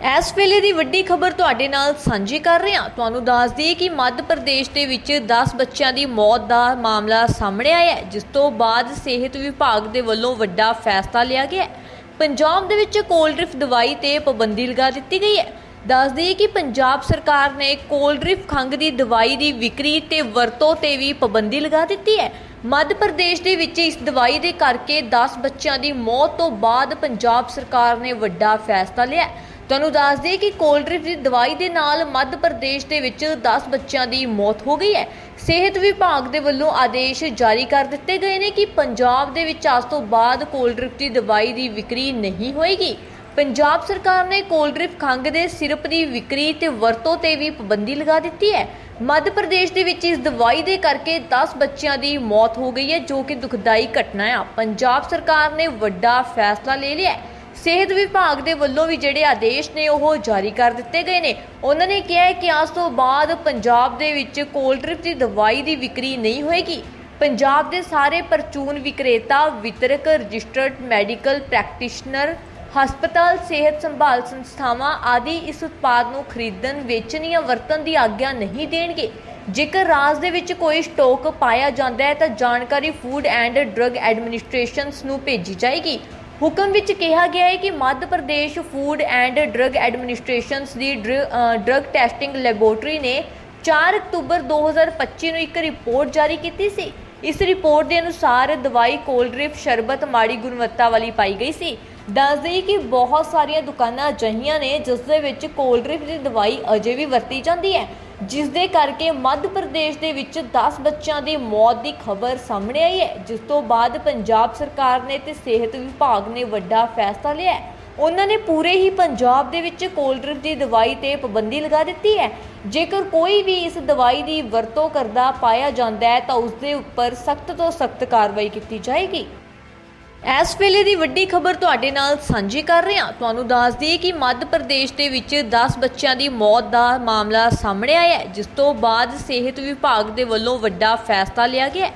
ਇਸ ਵੇਲੇ ਦੀ ਵੱਡੀ ਖਬਰ ਤੁਹਾਡੇ ਨਾਲ ਸਾਂਝੀ ਕਰ ਰਹੇ। ਹਾਂ ਤੁਹਾਨੂੰ ਦੱਸ ਦਈਏ ਕਿ ਮੱਧ ਪ੍ਰਦੇਸ਼ ਦੇ ਵਿੱਚ 10 ਬੱਚਿਆਂ ਦੀ ਮੌਤ ਦਾ ਮਾਮਲਾ ਸਾਹਮਣੇ ਆਇਆ ਹੈ, ਜਿਸ ਤੋਂ ਬਾਅਦ ਸਿਹਤ ਵਿਭਾਗ ਦੇ ਵੱਲੋਂ ਵੱਡਾ ਫੈਸਲਾ ਲਿਆ ਗਿਆ ਹੈ। ਪੰਜਾਬ ਦੇ ਵਿੱਚ ਕੋਲਡ੍ਰਿਫ ਦਵਾਈ ਤੇ ਪਾਬੰਦੀ ਲਗਾ ਦਿੱਤੀ ਗਈ ਹੈ। ਦੱਸ ਦਈਏ ਕਿ ਪੰਜਾਬ ਸਰਕਾਰ ਨੇ ਕੋਲਡ੍ਰਿਫ ਖੰਘ ਦੀ ਦਵਾਈ ਦੀ ਵਿਕਰੀ ਤੇ ਵਰਤੋਂ ਤੇ ਵੀ ਪਾਬੰਦੀ ਲਗਾ ਦਿੱਤੀ ਹੈ। ਮੱਧ ਪ੍ਰਦੇਸ਼ ਦੇ ਵਿੱਚ ਇਸ ਦਵਾਈ ਦੇ ਕਰਕੇ 10 ਬੱਚਿਆਂ ਦੀ ਮੌਤ ਤੋਂ ਬਾਅਦ ਪੰਜਾਬ ਸਰਕਾਰ ਨੇ ਵੱਡਾ ਫੈਸਲਾ ਲਿਆ ਹੈ। ਤੁਹਾਨੂੰ ਦੱਸ ਦਈਏ ਕਿ ਕੋਲਡ੍ਰਿਫ ਦੀ ਦਵਾਈ ਦੇ ਨਾਲ ਮੱਧ ਪ੍ਰਦੇਸ਼ ਦੇ ਵਿੱਚ 10 ਬੱਚਿਆਂ ਦੀ ਮੌਤ ਹੋ ਗਈ ਹੈ। ਸਿਹਤ ਵਿਭਾਗ ਦੇ ਵੱਲੋਂ ਆਦੇਸ਼ ਜਾਰੀ ਕਰ ਦਿੱਤੇ ਗਏ ਨੇ ਕਿ ਪੰਜਾਬ ਦੇ ਵਿੱਚ ਅੱਜ ਤੋਂ ਬਾਅਦ ਕੋਲਡ੍ਰਿਫ ਦੀ ਦਵਾਈ ਦੀ ਵਿਕਰੀ ਨਹੀਂ ਹੋਏਗੀ। ਪੰਜਾਬ ਸਰਕਾਰ ਨੇ ਕੋਲਡ੍ਰਿਫ ਖੰਘ ਦੇ ਸਿਰਪ ਦੀ ਵਿਕਰੀ ਤੇ ਵਰਤੋਂ ਤੇ ਵੀ ਪਾਬੰਦੀ ਲਗਾ ਦਿੱਤੀ ਹੈ। ਮੱਧ ਪ੍ਰਦੇਸ਼ ਦੇ ਵਿੱਚ ਇਸ ਦਵਾਈ ਦੇ ਕਰਕੇ 10 ਬੱਚਿਆਂ ਦੀ ਮੌਤ ਹੋ ਗਈ ਹੈ, ਜੋ ਕਿ ਦੁਖਦਾਈ ਘਟਨਾ ਹੈ ਪੰਜਾਬ ਸਰਕਾਰ ਨੇ ਵੱਡਾ ਫੈਸਲਾ ਲੈ ਲਿਆ ਹੈ। ਸਿਹਤ ਵਿਭਾਗ ਦੇ ਵੱਲੋਂ ਵੀ ਜਿਹੜੇ ਆਦੇਸ਼ ਨੇ ਉਹ ਜਾਰੀ ਕਰ ਦਿੱਤੇ ਗਏ ਨੇ। ਉਹਨਾਂ ਨੇ ਕਿਹਾ ਹੈ ਕਿ ਅੱਜ ਤੋਂ ਬਾਅਦ ਪੰਜਾਬ ਦੇ ਵਿੱਚ ਕੋਲਡ੍ਰਿਪ ਦੀ ਦਵਾਈ ਦੀ ਵਿਕਰੀ ਨਹੀਂ ਹੋਏਗੀ। ਪੰਜਾਬ ਦੇ ਸਾਰੇ ਪਰਚੂਨ ਵਿਕਰੇਤਾ, ਵਿਤਰਕ, ਰਜਿਸਟਰਡ ਮੈਡੀਕਲ ਪ੍ਰੈਕਟੀਸ਼ਨਰ, ਹਸਪਤਾਲ, ਸਿਹਤ ਸੰਭਾਲ ਸੰਸਥਾਵਾਂ ਆਦਿ ਇਸ ਉਤਪਾਦ ਨੂੰ ਖਰੀਦਣ ਵੇਚਣ ਜਾਂ ਵਰਤਣ ਦੀ ਆਗਿਆ ਨਹੀਂ ਦੇਣਗੇ। ਜੇਕਰ ਰਾਜ ਦੇ ਵਿੱਚ ਕੋਈ ਸਟਾਕ ਪਾਇਆ ਜਾਂਦਾ ਹੈ ਤਾਂ ਜਾਣਕਾਰੀ ਫੂਡ ਐਂਡ ਡਰੱਗ ਐਡਮਿਨਿਸਟ੍ਰੇਸ਼ਨਸ ਨੂੰ ਭੇਜੀ ਜਾਏਗੀ। ਹੁਕਮ ਵਿੱਚ ਕਿਹਾ ਗਿਆ ਹੈ ਕਿ Madhya Pradesh food and drug administrations the drug testing laboratory ਨੇ 4 ਅਕਤੂਬਰ 2025 ਨੂੰ ਇੱਕ ਰਿਪੋਰਟ ਜਾਰੀ ਕੀਤੀ ਸੀ। ਇਸ ਰਿਪੋਰਟ ਦੇ ਅਨੁਸਾਰ ਦਵਾਈ ਕੋਲਡ੍ਰਿਪ ਸ਼ਰਬਤ ਮਾੜੀ ਗੁਣਵੱਤਾ ਵਾਲੀ ਪਾਈ ਗਈ ਸੀ। ਦੱਸ ਦੇਈਏ ਕਿ ਬਹੁਤ ਸਾਰੀਆਂ ਦੁਕਾਨਾਂ ਅਜਿਹੀਆਂ ਨੇ ਜਿਸ ਦੇ ਵਿੱਚ ਕੋਲਡ੍ਰਿਪ ਦੀ ਦਵਾਈ ਅਜੇ ਵੀ ਵਰਤੀ ਜਾਂਦੀ ਹੈ, ਜਿਸ ਦੇ ਕਰਕੇ ਮੱਧ ਪ੍ਰਦੇਸ਼ ਦੇ ਵਿੱਚ 10 ਬੱਚਿਆਂ ਦੀ ਮੌਤ ਦੀ ਖਬਰ ਸਾਹਮਣੇ ਆਈ ਹੈ, ਜਿਸ ਤੋਂ ਬਾਅਦ ਪੰਜਾਬ ਸਰਕਾਰ ਨੇ ਤੇ ਸਿਹਤ ਵਿਭਾਗ ਨੇ ਵੱਡਾ ਫੈਸਲਾ ਲਿਆ ਹੈ। ਉਹਨਾਂ ਨੇ ਪੂਰੇ ਹੀ ਪੰਜਾਬ ਦੇ ਵਿੱਚ ਕੋਲਡ੍ਰਿਪ ਦੀ ਦਵਾਈ ਤੇ ਪਾਬੰਦੀ ਲਗਾ ਦਿੱਤੀ ਹੈ। ਜੇਕਰ ਕੋਈ ਵੀ ਇਸ ਦਵਾਈ ਦੀ ਵਰਤੋਂ ਕਰਦਾ ਪਾਇਆ ਜਾਂਦਾ ਹੈ, ਤਾਂ ਉਸ ਦੇ ਉੱਪਰ ਸਖਤ ਤੋਂ ਸਖਤ ਕਾਰਵਾਈ ਕੀਤੀ ਜਾਏਗੀ। ਇਸ ਵੇਲੇ ਦੀ ਵੱਡੀ ਖਬਰ ਤੁਹਾਡੇ ਨਾਲ ਸਾਂਝੀ ਕਰ ਰਹੇ। ਹਾਂ ਤੁਹਾਨੂੰ ਦੱਸ ਦਈਏ ਕਿ ਮੱਧ ਪ੍ਰਦੇਸ਼ ਦੇ ਵਿੱਚ 10 ਬੱਚਿਆਂ ਦੀ ਮੌਤ ਦਾ ਮਾਮਲਾ ਸਾਹਮਣੇ ਆਇਆ ਹੈ, ਜਿਸ ਤੋਂ ਬਾਅਦ ਸਿਹਤ ਵਿਭਾਗ ਦੇ ਵੱਲੋਂ ਵੱਡਾ ਫੈਸਲਾ ਲਿਆ ਗਿਆ ਹੈ।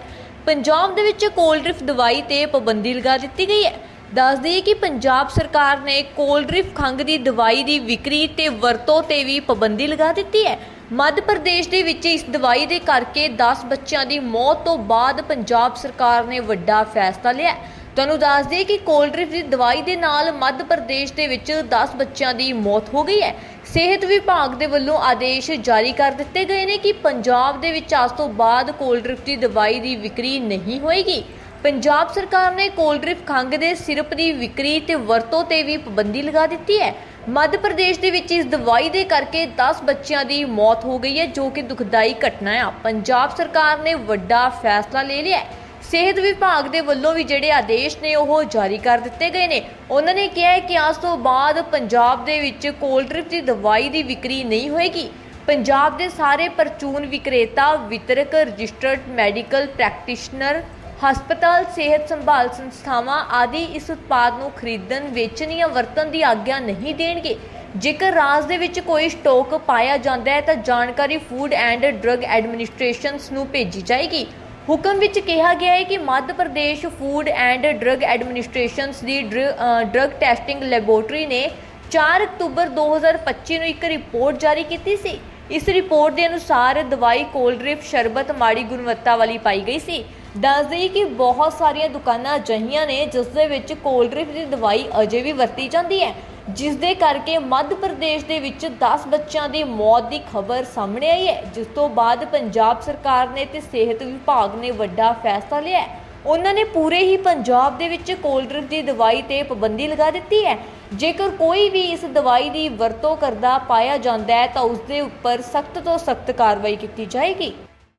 ਪੰਜਾਬ ਦੇ ਵਿੱਚ ਕੋਲਡ੍ਰਿਫ ਦਵਾਈ ਤੇ ਪਾਬੰਦੀ ਲਗਾ ਦਿੱਤੀ ਗਈ ਹੈ। ਦੱਸ ਦਈਏ ਕਿ ਪੰਜਾਬ ਸਰਕਾਰ ਨੇ ਕੋਲਡ੍ਰਿਫ ਖੰਘ ਦੀ ਦਵਾਈ ਦੀ ਵਿਕਰੀ ਤੇ ਵਰਤੋਂ ਤੇ ਵੀ ਪਾਬੰਦੀ ਲਗਾ ਦਿੱਤੀ ਹੈ। ਮੱਧ ਪ੍ਰਦੇਸ਼ ਦੇ ਵਿੱਚ ਇਸ ਦਵਾਈ ਦੇ ਕਰਕੇ 10 ਬੱਚਿਆਂ ਦੀ ਮੌਤ ਤੋਂ ਬਾਅਦ ਪੰਜਾਬ ਸਰਕਾਰ ਨੇ ਵੱਡਾ ਫੈਸਲਾ ਲਿਆ ਤੁਹਾਨੂੰ ਦੱਸ ਦਈਏ ਕਿ ਕੋਲਡ੍ਰਿਪ ਦੀ ਦਵਾਈ ਦੇ ਨਾਲ ਮੱਧ ਪ੍ਰਦੇਸ਼ ਦੇ ਵਿੱਚ 10 ਬੱਚਿਆਂ ਦੀ ਮੌਤ ਹੋ ਗਈ ਹੈ। ਸਿਹਤ ਵਿਭਾਗ ਦੇ ਵੱਲੋਂ ਆਦੇਸ਼ ਜਾਰੀ ਕਰ ਦਿੱਤੇ ਗਏ ਨੇ ਕਿ ਪੰਜਾਬ ਦੇ ਵਿੱਚ ਅੱਜ ਤੋਂ ਬਾਅਦ ਕੋਲਡ੍ਰਿਪ ਦੀ ਦਵਾਈ ਦੀ ਵਿਕਰੀ ਨਹੀਂ ਹੋਏਗੀ। ਪੰਜਾਬ ਸਰਕਾਰ ਨੇ ਕੋਲਡ੍ਰਿਪ ਖੰਘ ਦੇ ਸਿਰਪ ਦੀ ਵਿਕਰੀ ਤੇ ਵਰਤੋਂ ਤੇ ਵੀ ਪਾਬੰਦੀ ਲਗਾ ਦਿੱਤੀ ਹੈ। ਮੱਧ ਪ੍ਰਦੇਸ਼ ਦੇ ਵਿੱਚ ਇਸ ਦਵਾਈ ਦੇ ਕਰਕੇ 10 ਬੱਚਿਆਂ ਦੀ ਮੌਤ ਹੋ ਗਈ ਹੈ, ਜੋ ਕਿ ਦੁਖਦਾਈ ਘਟਨਾ ਹੈ ਪੰਜਾਬ ਸਰਕਾਰ ਨੇ ਵੱਡਾ ਫੈਸਲਾ ਲੈ ਲਿਆ ਹੈ। ਸਿਹਤ ਵਿਭਾਗ ਦੇ ਵੱਲੋਂ ਵੀ ਜਿਹੜੇ ਆਦੇਸ਼ ਨੇ ਉਹ ਜਾਰੀ ਕਰ ਦਿੱਤੇ ਗਏ ਨੇ। ਉਹਨਾਂ ਨੇ ਕਿਹਾ ਹੈ ਕਿ ਅੱਜ ਤੋਂ ਬਾਅਦ ਪੰਜਾਬ ਦੇ ਵਿੱਚ ਕੋਲਡ੍ਰਿਪ ਦੀ ਦਵਾਈ ਦੀ ਵਿਕਰੀ ਨਹੀਂ ਹੋਏਗੀ। ਪੰਜਾਬ ਦੇ ਸਾਰੇ ਪਰਚੂਨ ਵਿਕਰੇਤਾ, ਵਿਤਰਕ, ਰਜਿਸਟਰਡ ਮੈਡੀਕਲ ਪ੍ਰੈਕਟੀਸ਼ਨਰ, ਹਸਪਤਾਲ, ਸਿਹਤ ਸੰਭਾਲ ਸੰਸਥਾਵਾਂ ਆਦਿ ਇਸ ਉਤਪਾਦ ਨੂੰ ਖਰੀਦਣ, ਵੇਚਣ ਜਾਂ ਵਰਤਣ ਦੀ ਆਗਿਆ ਨਹੀਂ ਦੇਣਗੇ। ਜੇਕਰ ਰਾਜ ਦੇ ਵਿੱਚ ਕੋਈ ਸਟਾਕ ਪਾਇਆ ਜਾਂਦਾ ਹੈ ਤਾਂ ਜਾਣਕਾਰੀ ਫੂਡ ਐਂਡ ਡਰੱਗ ਐਡਮਿਨਿਸਟ੍ਰੇਸ਼ਨਸ ਨੂੰ ਭੇਜੀ ਜਾਏਗੀ। ਹੁਕਮ ਵਿੱਚ ਕਿਹਾ ਗਿਆ ਹੈ ਕਿ Madhya Pradesh food and drug administrations the drug testing laboratory ਨੇ 4 ਅਕਤੂਬਰ 2025 ਨੂੰ ਇੱਕ ਰਿਪੋਰਟ ਜਾਰੀ ਕੀਤੀ ਸੀ। ਇਸ ਰਿਪੋਰਟ ਦੇ ਅਨੁਸਾਰ ਦਵਾਈ ਕੋਲਡ੍ਰਿਪ ਸ਼ਰਬਤ ਮਾੜੀ ਗੁਣਵੱਤਾ ਵਾਲੀ ਪਾਈ ਗਈ ਸੀ। ਦੱਸ ਦੇਈਏ ਕਿ ਬਹੁਤ ਸਾਰੀਆਂ ਦੁਕਾਨਾਂ ਅਜਿਹੀਆਂ ਨੇ ਜਿਸ ਦੇ ਵਿੱਚ ਕੋਲਡ੍ਰਿਪ ਦੀ ਦਵਾਈ ਅਜੇ ਵੀ ਵਰਤੀ ਜਾਂਦੀ ਹੈ, ਜਿਸ ਦੇ ਕਰਕੇ ਮੱਧ ਪ੍ਰਦੇਸ਼ ਦੇ ਵਿੱਚ 10 ਬੱਚਿਆਂ ਦੀ ਮੌਤ ਦੀ ਖਬਰ ਸਾਹਮਣੇ ਆਈ ਹੈ, ਜਿਸ ਤੋਂ ਬਾਅਦ ਪੰਜਾਬ ਸਰਕਾਰ ਨੇ ਤੇ ਸਿਹਤ ਵਿਭਾਗ ਨੇ ਵੱਡਾ ਫੈਸਲਾ ਲਿਆ ਹੈ। ਉਹਨਾਂ ਨੇ ਪੂਰੇ ਹੀ ਪੰਜਾਬ ਦੇ ਵਿੱਚ ਕੋਲਡ੍ਰਿਪ ਦੀ ਦਵਾਈ ਤੇ ਪਾਬੰਦੀ ਲਗਾ ਦਿੱਤੀ ਹੈ। ਜੇਕਰ ਕੋਈ ਵੀ ਇਸ ਦਵਾਈ ਦੀ ਵਰਤੋਂ ਕਰਦਾ, ਪਾਇਆ ਜਾਂਦਾ ਹੈ, ਤਾਂ ਉਸ ਦੇ ਉੱਪਰ ਸਖਤ ਤੋਂ ਸਖਤ ਕਾਰਵਾਈ ਕੀਤੀ ਜਾਏਗੀ।